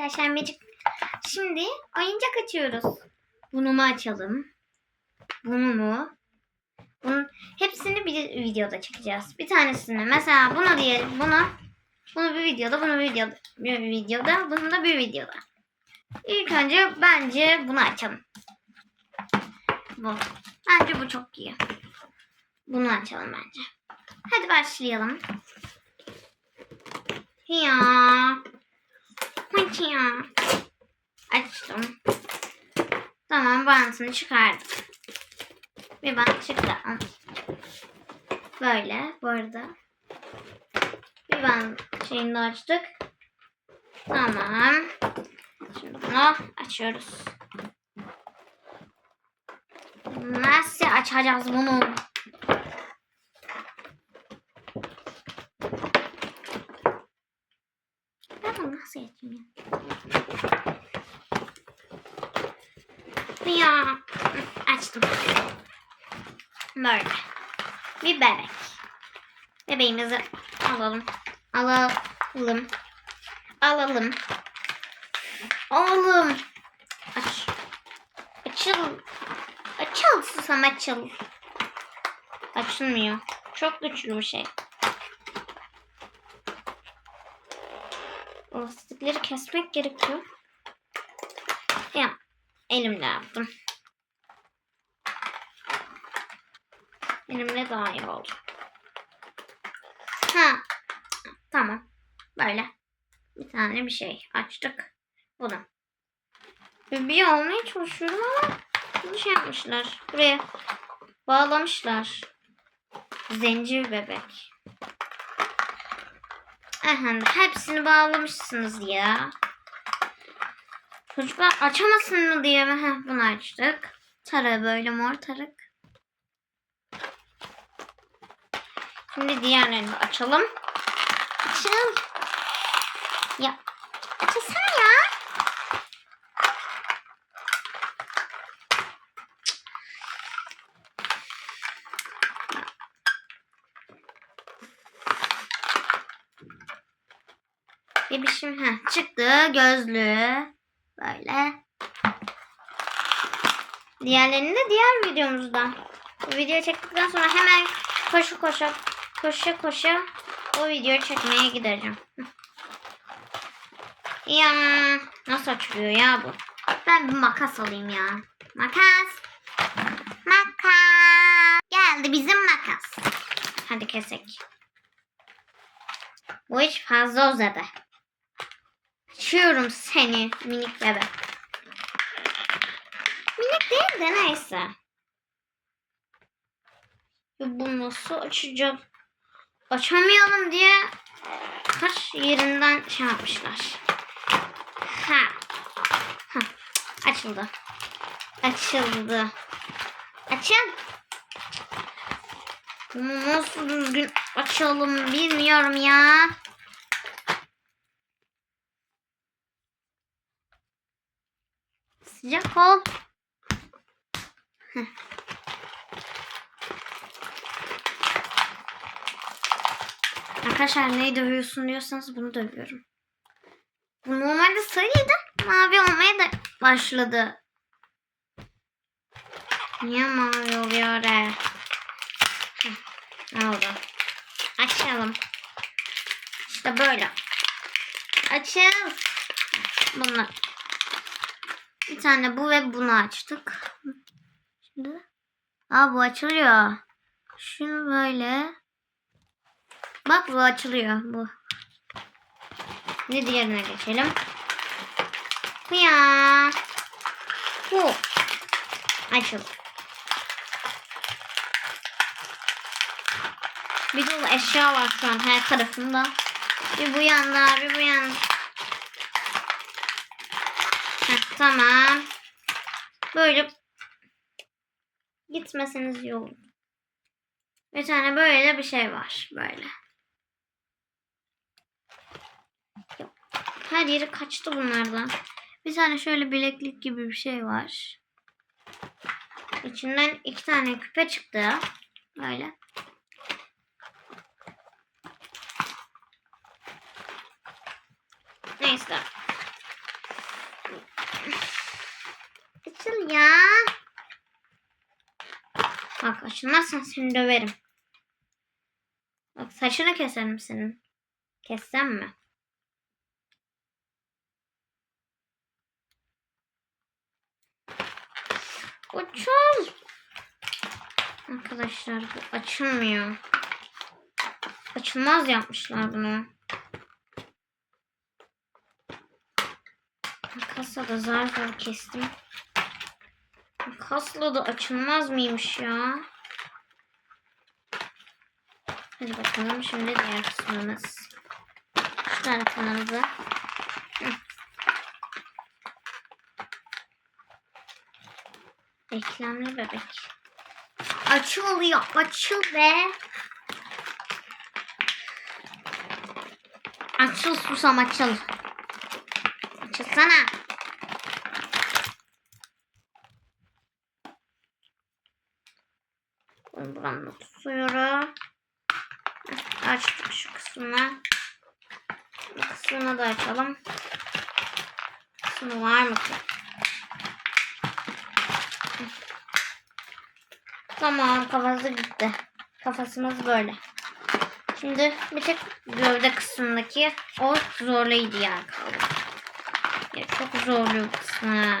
arkadaşlar Magic. Şimdi oyuncak açıyoruz. Bunu mu açalım? Bunu mu? Bunun hepsini bir videoda çekeceğiz. Bir tanesini mesela bunu diye bunu bunu bir videoda, bunu bir videoda, bir videoda, bunu da bir videoda. İlk önce bence bunu açalım. Bu. Bence bu çok iyi. Bunu açalım bence. Hadi başlayalım. Ya. Ya. Açtım. Tamam bantını çıkardım. Bir bant çıktı. Böyle bu arada. Bir bant şeyini açtık. Tamam. Şimdi bunu açıyoruz. Nasıl açacağız bunu? Ben bunu nasıl açayım ya? Ya açtım. Böyle. Bir bebek. Bebeğimizi alalım. Alalım. Alalım. Oğlum. Aç. Açıl. Açıl susam açıl. Açılmıyor. Çok güçlü bir şey. Lastikleri kesmek gerekiyor. Ya elimle yaptım. Elimle daha iyi oldu. Ha. Tamam. Böyle. Bir tane bir şey açtık. Bunu. Bir olmaya çalışıyorum ama bunu şey yapmışlar. Buraya bağlamışlar. Zencir bebek. Aha, hepsini bağlamışsınız ya. Çocuklar açamasın mı diye mi? Heh, bunu açtık. Tarı böyle mor tarık. Şimdi diğerlerini açalım. Açıl. Ya. Açılsana ya. Bebişim ha çıktı gözlüğü böyle. Diğerlerini de diğer videomuzda. Bu videoyu çektikten sonra hemen koşu koşu koşu koşu o videoyu çekmeye gideceğim. Ya nasıl açılıyor ya bu? Ben bir makas alayım ya. Makas. Makas. Geldi bizim makas. Hadi kesek. Bu hiç fazla uzadı. Açıyorum seni minik bebek. Minik değil de neyse. Bu nasıl açacağım? Açamayalım diye kaç yerinden şey yapmışlar. Ha. ha. Açıldı. Açıldı. Açın. Bunu nasıl düzgün açalım bilmiyorum ya. Sıcak ol. Heh. Arkadaşlar neyi dövüyorsun diyorsanız bunu dövüyorum. Bu normalde sarıydı. Mavi olmaya da başladı. Niye mavi oluyor? Heh, Ne oldu? Açalım. İşte böyle. Açıl. Bunlar. Bir tane bu ve bunu açtık. Şimdi. Aa bu açılıyor. Şunu böyle. Bak bu açılıyor bu. Ne diğerine geçelim. Ya. Bu. Açıl. Bir dolu eşya var şu an her tarafında. Bir bu yanda, bir bu yanda. Heh, tamam. Böyle gitmeseniz iyi olur. Bir tane böyle bir şey var. Böyle. Her yeri kaçtı bunlardan. Bir tane şöyle bileklik gibi bir şey var. İçinden iki tane küpe çıktı. Böyle. Neyse. Ya. Bak açılmazsan seni döverim. Bak saçını keserim senin. Kessem mi? Açıl. Arkadaşlar bu açılmıyor. Açılmaz yapmışlar bunu. Makasla da zar zor kestim. Makasla da açılmaz mıymış ya? Hadi bakalım şimdi diğer kısmımız. Şu tarafımızı. Eklemli bebek. Açılıyor. Açıl be. Açıl susam açıl. Açılsana. Bunu buramda tutuyorum. Açtık şu kısmını. Bu kısmını da açalım. Kısmı var mı ki? Tamam kafası gitti. Kafasımız böyle. Şimdi bir tek gövde kısmındaki o zorlaydı ya kaldı. Ya çok zorlu bu kısmı.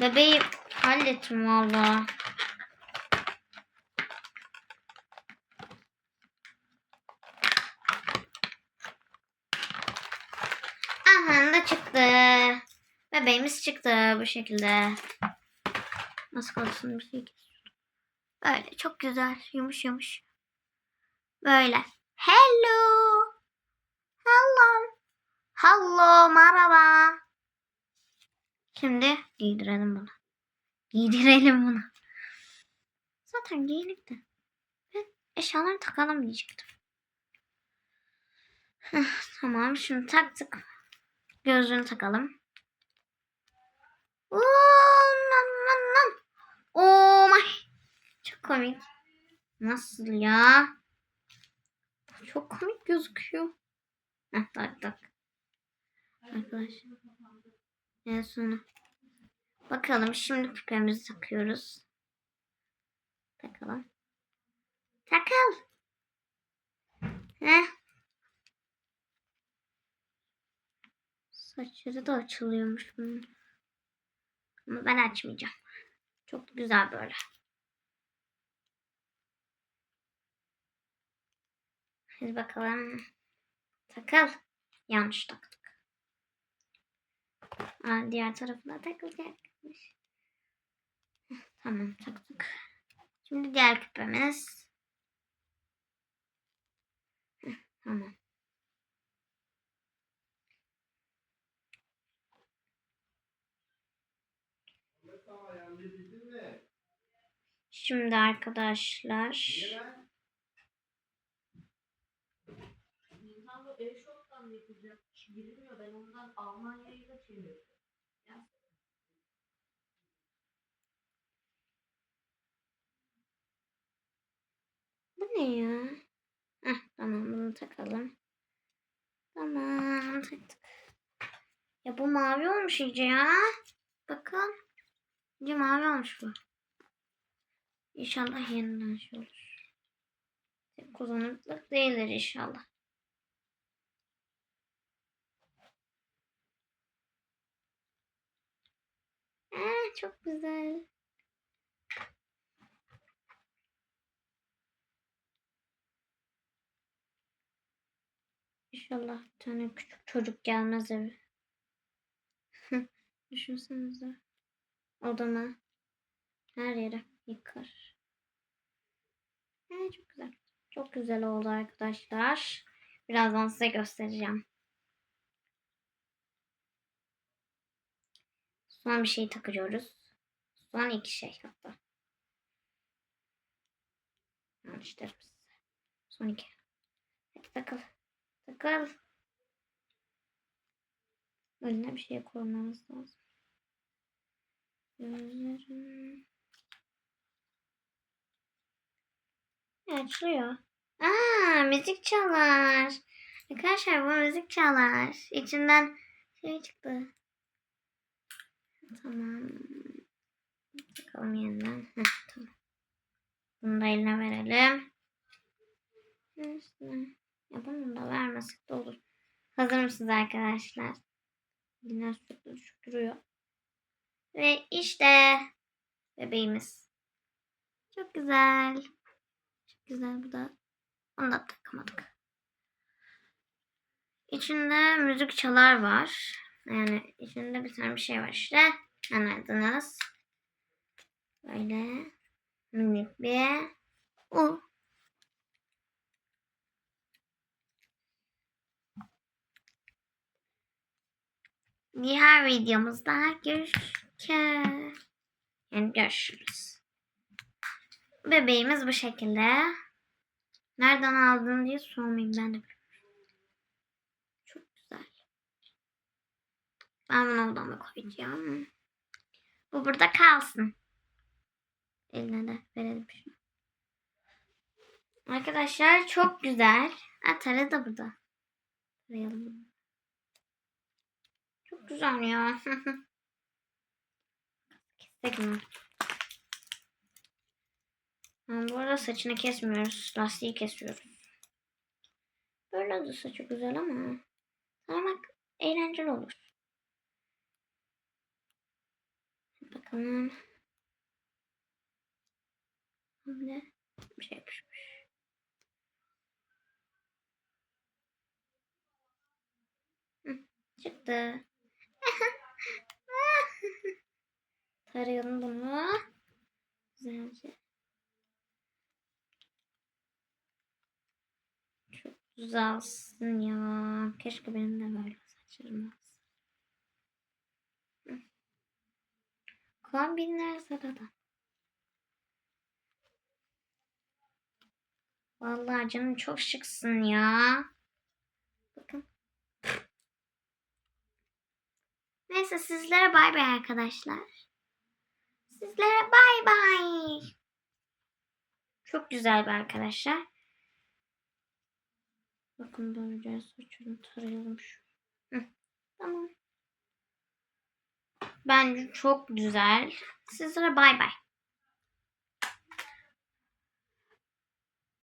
Bebeği hallettim valla. Aha da çıktı. Bebeğimiz çıktı bu şekilde. Nasıl kalsın bir şey. Böyle çok güzel yumuş yumuş. Böyle. Hello. Hello. Hello merhaba. Şimdi giydirelim bunu. Giydirelim bunu. Zaten giyinip de. Ben eşyalarını takalım diyecektim. Tamam şimdi taktık. Gözlüğünü takalım. Oo, nam, nam, nam. Oh my. Çok komik. Nasıl ya? Çok komik gözüküyor. Heh, tak tak. Arkadaşlar. En sonu. Bakalım şimdi küpemizi takıyoruz. Takalım. Takıl. Heh. Saçları da açılıyormuş bunun. Ama ben açmayacağım. Çok güzel böyle. Hadi bakalım. Takıl. Yanlış taktık. Aa, diğer tarafına takılacakmış. Tamam taktık. Şimdi diğer küpemiz. Tamam. Şimdi arkadaşlar. Nintendo eShop'tan yapacakmış. Bilmiyor. Ben ondan Almanya'yı da çevirdim. Bu ne ya? Heh, tamam bunu takalım. Tamam taktık. Ya bu mavi olmuş iyice ya. Bakın. İyice mavi olmuş bu. İnşallah yeniden şey olur. Tek kullanımlık değildir inşallah. Aa, çok güzel. İnşallah bir tane küçük çocuk gelmez eve. Düşünsenize. Odama her yere yıkar. Ha, çok güzel. Çok güzel oldu arkadaşlar. Birazdan size göstereceğim. Son bir şey takıyoruz. Son iki şey hatta. Yanlış derim size. Son iki. Hadi takıl. Takıl. Önüne bir şey koymamız lazım. Gözlerim. Açılıyor. Aa, müzik çalar. Arkadaşlar bu müzik çalar. İçinden şey çıktı. Tamam. Bakalım yeniden. Heh, tamam. Bunu da eline verelim. Ya bunu da vermesek de olur. Hazır mısınız arkadaşlar? Yine duruyor. Ve işte bebeğimiz. Çok güzel. Çok güzel bu da. Onu da takamadık. İçinde müzik çalar var. Yani içinde bir tane bir şey var işte. Anladınız. Böyle minik bir u. Diğer videomuzda görüşürüz. Yani görüşürüz. Bebeğimiz bu şekilde. Nereden aldın diye sormayayım ben de. Çok güzel. Ben bunu odama koyacağım. Bu burada kalsın. Eline de verelim şunu. Arkadaşlar çok güzel. Ha, tarı da burada. Çok güzel ya. Kestik mi? Bu arada saçını kesmiyoruz. Lastiği kesiyoruz. Böyle de saçı güzel ama. Taramak eğlenceli olur. Bakalım. Böyle bir şey yapışmış. Hı, Çıktı. Tarayalım bunu. Güzelce. Çok güzelsin ya. Keşke benim de böyle saçlarım olsa. Kombinler sırada. Vallahi canım çok şıksın ya. Bakın. Neyse sizlere bay bay arkadaşlar. Sizlere bay bay. Çok güzel bir arkadaşlar. Bakın böylece saçını tarayalım şu. Tamam. Bence çok güzel. Sizlere bay bay.